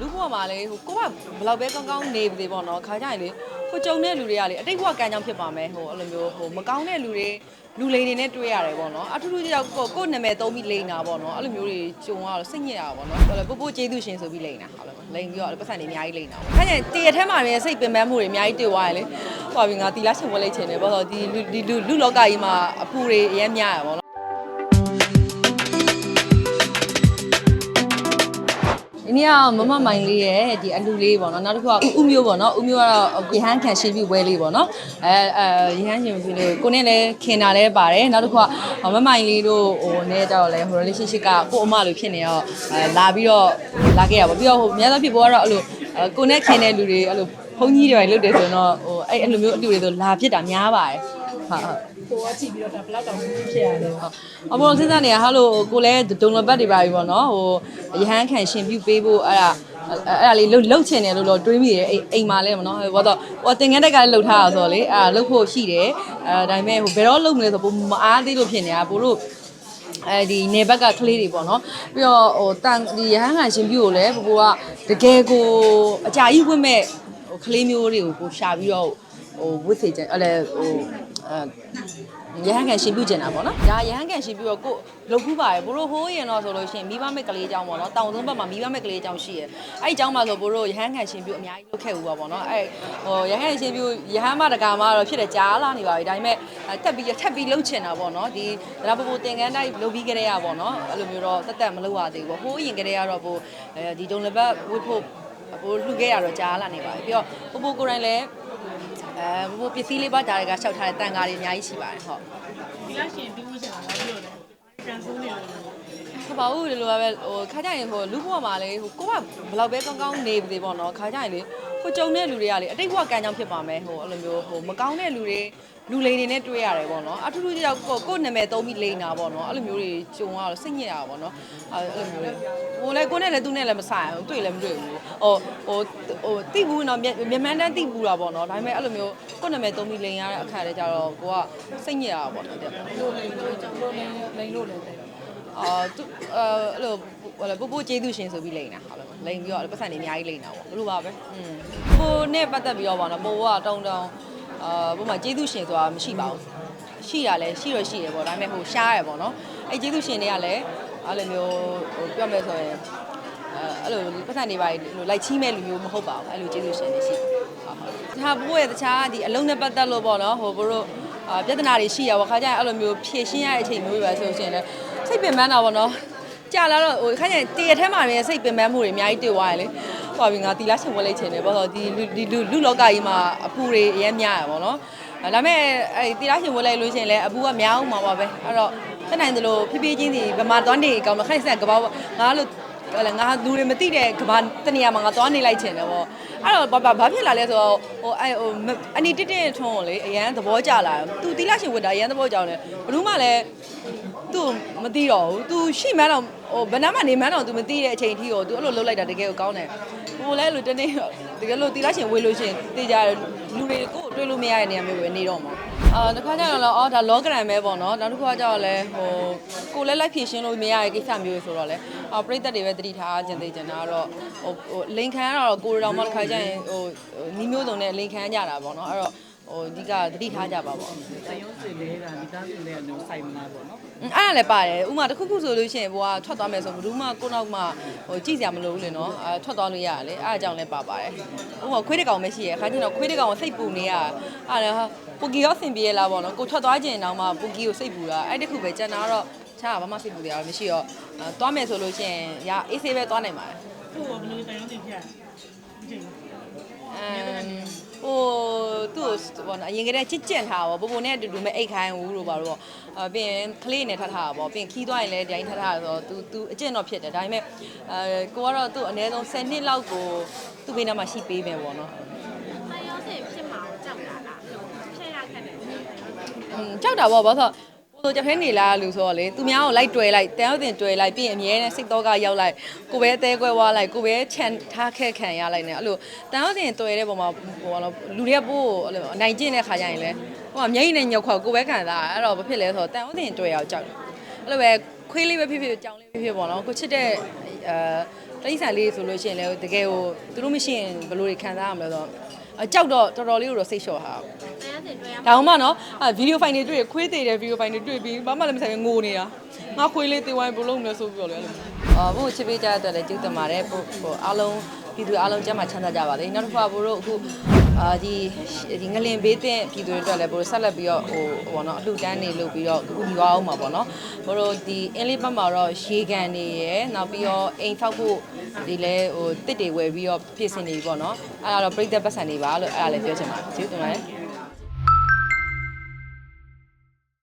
လူဘဝမှာလေဟိုကိုကဘယ်လောက်ပဲကောင်းကောင်းနေပြီပေါ့နော်ခါကြရင်လေကိုကြုံတဲ့လူတွေကလေအတိတ်ဘဝကံကြောင့်ဖြစ်ပါမယ်ဟိုအဲ့လိုမျိုးဟိုမကောင်းတဲ့လူတွေလူလိန်တွေနဲ့တွေ့ရတယ်ပေါ့နော်အထူးထူးကြောင့်ကိုကိုနာမည်သုံးပြီးလိန်တာပေါ့နော်အဲ့လိုမျိုးတွေကြုံရတော့စိတ်ညစ်ရတာပေါ့နော်ဟိုလေပို့ပို့ကျေးဇူးရှင်ဆိုပြီးလိန်တာဟုတ်လားလိန်ပြီးတော့ပတ်စံတွေအများကြီးလိန်တာပေါ့ခါကြရင်တရထဲမှာလည်းစိတ်ပင်ပန်းမှုတွေအများကြီးတွေ့သွားရလေဟိုပါပြီငါတီလာရှင်ဝက်လိုက်ချင်တယ်ပေါ့ဆိုဒီလူဒီလူလူလောကကြီးမှာအဖူတွေအများများရပါပေါ့နော် ဒီနေ့ကမမမိုင်လေးရဲ့ဒီအလူလေးပေါ့နော်နောက်တစ်ခုကဥမျိုးပေါ့နော်ဥမျိုးကတော့ရဟန်းခံရှင်းပြီးဝဲလေးပေါ့နော်အဲအဲရဟန်းရှင်ပြီးလို့ကိုနဲ့လည်းခင်တာလည်းပါတယ်နောက်တစ်ခုကမမမိုင်လေးတို့ဟိုနဲ့ကြတော့လဲဟို relationship ကကိုအမလိုဖြစ်နေတော့အဲလာပြီးတော့လာခဲ့ရပါပြီးတော့ဟိုအများသောဖြစ်ပေါ်ကတော့အဲ့လိုကိုနဲ့ခင်တဲ့လူတွေအဲ့လိုဘုန်းကြီးတွေလုပ်တယ်ဆိုတော့ဟိုအဲ့အဲ့လိုမျိုးအတူတွေဆိုလာဖြစ်တာများပါတယ်ဟုတ်ဟုတ် ကိုကကြည့်ပြီးတော့ဒါဘယ်လောက်တောင်ဖြစ်ရလဲအပေါ်စဉ်းစားနေရဟာလို့ကိုလည်းဒုံလဘတ်တွေပါပြီပေါ့နော်ဟိုရဟန်းခံရှင်ပြုပေးဖို့အဲ့ဒါအဲ့ဒါလေးလှုပ်လှုပ်ချင်တယ်လို့တော့တွေးမိတယ်အိမ်အိမ်မှာလဲမနော်ဟိုတော့ဟိုတင်ငန်းတက်ကလည်းလှုပ်ထားတာဆိုတော့လေအဲ့ဒါလှုပ်ဖို့ရှိတယ်အဲဒါပေမဲ့ဟိုဘယ်တော့လှုပ်မလဲဆိုပိုမအားသေးလို့ဖြစ်နေတာပို့လို့အဲဒီနေဘက်ကကလေးတွေပေါ့နော်ပြီးတော့ဟိုတန်ဒီရဟန်းခံရှင်ပြုကိုလည်းပိုပိုကတကယ်ကိုအကြာကြီးဝတ်မဲ့ဟိုကလေးမျိုးတွေကိုကိုရှာပြီးတော့ဟိုဝတ်စေချင်အဲ့လေဟို အဲရဟန်းကန်ရှင်ပြုကျင်တာပေါ့နော်ဒါရဟန်းကန်ရှင်ပြုတော့ကိုလုတ်ခူးပါတယ်ဘိုးတို့ဟိုးရင်တော့ဆိုလို့ရှိရင်မိဘမဲ့ကလေးအကြောင်းပေါ့နော်တောင်သုံးဘက်မှာမိဘမဲ့ကလေးအကြောင်းရှိရဲအဲ့ဒီအကြောင်းမှာဆိုဘိုးတို့ရဟန်းကန်ရှင်ပြုအများကြီးလုပ်ခဲ့ဦးပါပေါ့နော်အဲ့ဟိုရဟန်းကန်ရှင်ပြုရဟန်းမတကာမတော့ဖြစ်တယ်ကြားလာနေပါပြီဒါပေမဲ့တက်ပြီးထပ်ပြီးလှုပ်ချင်တာပေါ့နော်ဒီဒါပပတင်ကန်းတိုက်လုပ်ပြီးကြတဲ့ရပေါ့နော်အဲ့လိုမျိုးတော့တက်တက်မလုပ်ရသေးဘူးပေါ့ဟိုးရင်ကြတဲ့ကတော့ဘိုးအဲဒီဒုံလဘတ်ဝတ်ဖို့ဘိုးလှူခဲ့ရတော့ကြားလာနေပါပြီပြီးတော့ပို့ပို့ကိုယ်တိုင်လည်း အဲဘိုးပစ္စည်းလေးပါဒါတွေကရှောက်ထားတဲ့တန်ကားတွေအများကြီးရှိပါတယ်ဟုတ်ဒီလားရှင်ပြီးဖို့ချင်တာလားပြီးတော့လေကန်ဆိုးနေတယ်ဟုတ်ပါဘူးဒီလိုပါပဲဟိုခါကြရင်ဟိုလူဘဝမှာလေဟိုကိုကဘယ်လောက်ပဲကောင်းကောင်းနေပြီပေါ့နော်ခါကြရင်လေ ကိုကြုံတဲ့လူတွေကလေအတိတ်ဘဝကံကြောင့်ဖြစ်ပါမယ်ဟိုအဲ့လိုမျိုးဟိုမကောင်းတဲ့လူတွေလူလိန်တွေနဲ့တွေ့ရတယ်ပေါ့နော်အထူးထူးကြောင့်ကိုကိုနာမည်သုံးပြီးလိန်တာပေါ့နော်အဲ့လိုမျိုးတွေကြုံရတော့စိတ်ညစ်ရတာပေါ့နော်အဲ့လိုမျိုးဟိုလည်းကိုနဲ့လည်းသူနဲ့လည်းမဆိုင်ဘူးတွေ့လည်းမတွေ့ဘူးဟိုဟိုဟိုတိဘူးနော်မြန်မာတန်းတိဘူးတာပေါ့နော်ဒါပေမဲ့အဲ့လိုမျိုးကိုနာမည်သုံးပြီးလိန်ရတဲ့အခါတည်းကျတော့ကိုကစိတ်ညစ်ရတာပေါ့နော်တဲ့လို့လိန်လို့ကြောင့်လို့လိန်လိန်လို့လည်းတယ် အာသူအဲ့လိုဟိုလေပို့ပို့ကျေးဇူးရှင်ဆိုပြီးလိန်တာဟုတ်လားလိန်ပြီးတော့ပတ်စံတွေအများကြီးလိန်တာပေါ့ဘလို့ပါပဲอืมပို့နဲ့ပတ်သက်ပြီးတော့ပါတော့ပို့ကတုံတုံအာပို့မှာကျေးဇူးရှင်ဆိုတာမရှိပါဘူးရှိတာလဲရှိတော့ရှိတယ်ပေါ့ဒါပေမဲ့ဟိုရှားရပေါ့နော်အဲ့ကျေးဇူးရှင်တွေကလည်းအဲ့လိုမျိုးဟိုပြောမယ်ဆိုရင်အဲ့လိုပတ်စံတွေပါလို့လိုက်ချီးမဲ့လူမျိုးမဟုတ်ပါဘူးအဲ့လိုကျေးဇူးရှင်တွေရှိဟုတ်ဟုတ်ဒါပို့ရဲ့တခြားဒီအလုံးနဲ့ပတ်သက်လို့ပေါ့နော်ဟိုဘတို့အာပြဿနာတွေရှိရပါခါကျရင်အဲ့လိုမျိုးဖြည့်ရှင်းရတဲ့အချိန်မျိုးပဲဆိုရှင်လည်း စိတ်ပင်ပန်းတာပေါ့နော်ကြာလာတော့ဟိုခါကျရင်တရထဲမှာလည်းစိတ်ပင်ပန်းမှုတွေအများကြီးတွေ့သွားရလေဟိုပါပြီငါတီလာရှင်ဝက်လိုက်ချင်တယ်ပေါ့ဆိုဒီလူဒီလူလူလောကကြီးမှာအပူတွေအများများရပါတော့ဒါပေမဲ့အဲတီလာရှင်ဝက်လိုက်လို့ရှိရင်လည်းအပူကများအောင်မှာပါပဲအဲ့တော့တက်နိုင်သလိုဖြည်းဖြည်းချင်းစီဗမာသွားနေအကောင်မခိုက်ဆက်ကဘာငါလို့ဟဲ့ငါလူတွေမသိတဲ့ကဘာတနေရာမှာငါသွားနေလိုက်ချင်တယ်ပေါ့အဲ့တော့ဘာဘာဖြစ်လာလဲဆိုတော့ဟိုအဲဟိုအနီတစ်တစ်ထွန်းကိုလေအရန်သဘောကျလာတယ်သူတီလာရှင်ဝက်တာအရန်သဘောကျတယ်ဘလို့မှလည်း သူ့မသိတော့ဘူး तू ရှိမှန်းတော့ဟိုဘယ်နှမနေမှန်းတော့ तू မသိတဲ့အချိန်အထိကို तू အဲ့လိုလုပ်လိုက်တာတကယ်ကိုကောင်းတယ်ဟိုလည်းအဲ့လိုတနေ့တကယ်လို့တီလာရှင်ဝေးလို့ရှင်တေးကြတယ်လူတွေကိုယ်တွေ့လို့မရတဲ့နေရာမျိုးပဲနေတော့မှာအာတစ်ခါကျတော့လည်းအော်ဒါ log gram ပဲပေါ့နော်နောက်တစ်ခါကျတော့လည်းဟိုကိုလည်းလိုက်ဖြည့်ရှင်းလို့မရတဲ့ကိစ္စမျိုးဆိုတော့လေအော်ပြိသက်တွေပဲတတိထားကျင်သေးကျင်တာကတော့ဟိုဟိုလိန်ခံရတော့ကိုရတော်မှတစ်ခါကျရင်ဟိုနီးမျိုးစုံနဲ့လိန်ခံကြတာပေါ့နော်အဲ့တော့ ဟိုအဓိကတတိထားကြပါပေါ့တရုံးစီလေးကမိသားစုလေးကတော့စိုက်မလားပေါ့နော်အဲ့ဒါလည်းပါတယ်ဥမာတစ်ခုခုဆိုလို့ရှိရင်ဘိုကထွက်သွားမယ်ဆိုဘယ်သူမှကိုနောက်မှဟိုကြည့်စရာမလိုဘူးလေနော်အဲထွက်သွားလို့ရတယ်လေအဲ့အကြောင်းလည်းပါပါတယ်ဥမာခွေးတစ်ကောင်ပဲရှိရခါကျတော့ခွေးတစ်ကောင်ကိုစိတ်ပူနေရအဲ့ဒါဟာပူကီရောဆင်ပြေလားပေါ့နော်ကိုထွက်သွားခြင်းတောင်မှပူကီကိုစိတ်ပူတာအဲ့တခုပဲကျန်တာတော့ချာဘာမှစိတ်ပူရအောင်မရှိတော့သွားမယ်ဆိုလို့ရှိရင်ရအေးဆေးပဲသွားနိုင်ပါတယ်သူ့ကိုဘယ်လိုတန်ရုံးတင်ပြဒီချိန်အမ် ဟိုသူ့ကိုဘောနော်အရင်ကတည်းကချစ်ကျင့်ထားတာပေါ့ပိုပိုနဲ့အတူတူမအိတ်ခိုင်းဘူးလို့ပါတော့အပြင်ကလေးနဲ့ထထားတာပေါ့ပြင်ခီးသွားရင်လည်းဒိုင်းထထားတာဆိုတော့ तू तू အကျင့်တော့ဖြစ်တယ်ဒါပေမဲ့အဲကိုကတော့သူ့အနည်းဆုံး10နှစ်လောက်ကိုသူ့ဘေးနားမှာရှိပေးမယ်ပေါ့နော်ဟိုင်ရောစိတ်ဖြစ်မှာတော့ကြောက်တာလားဖြစ်ရခက်တယ်อืมကြောက်တာပေါ့ဘာလို့ဆိုတော့ ကြက်ဖဲနေလားလူဆိုတော့လေသူများကိုလိုက်တွေ့လိုက်တန်းဥတင်တွေ့လိုက်ပြီးရင်အမြဲတမ်းစိတ်တော့ကရောက်လိုက်ကိုပဲအသေးကွဲွားလိုက်ကိုပဲခြံထားခဲ့ခံရလိုက်နေအဲ့လိုတန်းဥတင်တွေ့တဲ့ပုံမှာဟိုဘာလို့လူတွေကပို့အဲ့လိုအနိုင်ကျင့်တဲ့ခါကျရင်လေဟိုကမျက်ရည်နဲ့ညှောက်ခေါက်ကိုပဲခံစားအဲ့တော့ဘာဖြစ်လဲဆိုတော့တန်းဥတင်တွေ့ရအောင်ကြောက်တယ်အဲ့လိုပဲခွေးလေးပဲဖြစ်ဖြစ်ကြောင်လေးပဲဖြစ်ဖြစ်ပေါ့နော်ကိုချစ်တဲ့အဲတိရစ္ဆာန်လေးဆိုလို့ရှိရင်လည်းတကယ်ကိုသူတို့မရှိရင်ဘယ်လိုတွေခံစားရမလဲဆိုတော့အကြောက်တော့တော်တော်လေးကိုတော့စိတ်လျှော့ဟာတရား စင်တွေ့ရဒါအောင်မနော်အဲဗီဒီယိုဖိုင်တွေတွေ့ခွေးသေးတယ်ဗီဒီယိုဖိုင်တွေတွေ့ပြီးဘာမှလည်းမဆိုင်ဘူးငိုနေတာငါခွေးလေးတေးဝိုင်းဘယ်လိုလုပ်မလဲဆိုပြီးတော့လေအဲ့လိုအော်ဘို့ချစ်ပေးကြတဲ့အတွက်လည်းကျေးဇူးတင်ပါတယ်ဘို့ဟိုအားလုံးပြည်သူအားလုံးကျမ်းမာချမ်းသာကြပါစေနောက်တစ်ခါဘို့တို့အခုအာဒီဒီငလင်ဘေးတဲ့ပြည်သူတွေအတွက်လည်းဘို့ဆက်လက်ပြီးတော့ဟိုဟိုဘောနော်အလှူဒန်းနေလုပ်ပြီးတော့အခုယူအောင်မှာပေါ့နော်ဘို့တို့ဒီအင်းလေးဘက်မှာတော့ရေကန်နေရယ်နောက်ပြီးတော့အိမ်ထောက်ဖို့ဒီလဲဟိုတစ်တွေဝယ်ပြီးတော့ပြင်ဆင်နေပြီပေါ့နော်အဲ့ဒါတော့ပြိသက်ပတ်စံနေပါလို့အဲ့ဒါလည်းပြောချင်ပါတယ်ကျေးဇူးတင်ပါတယ်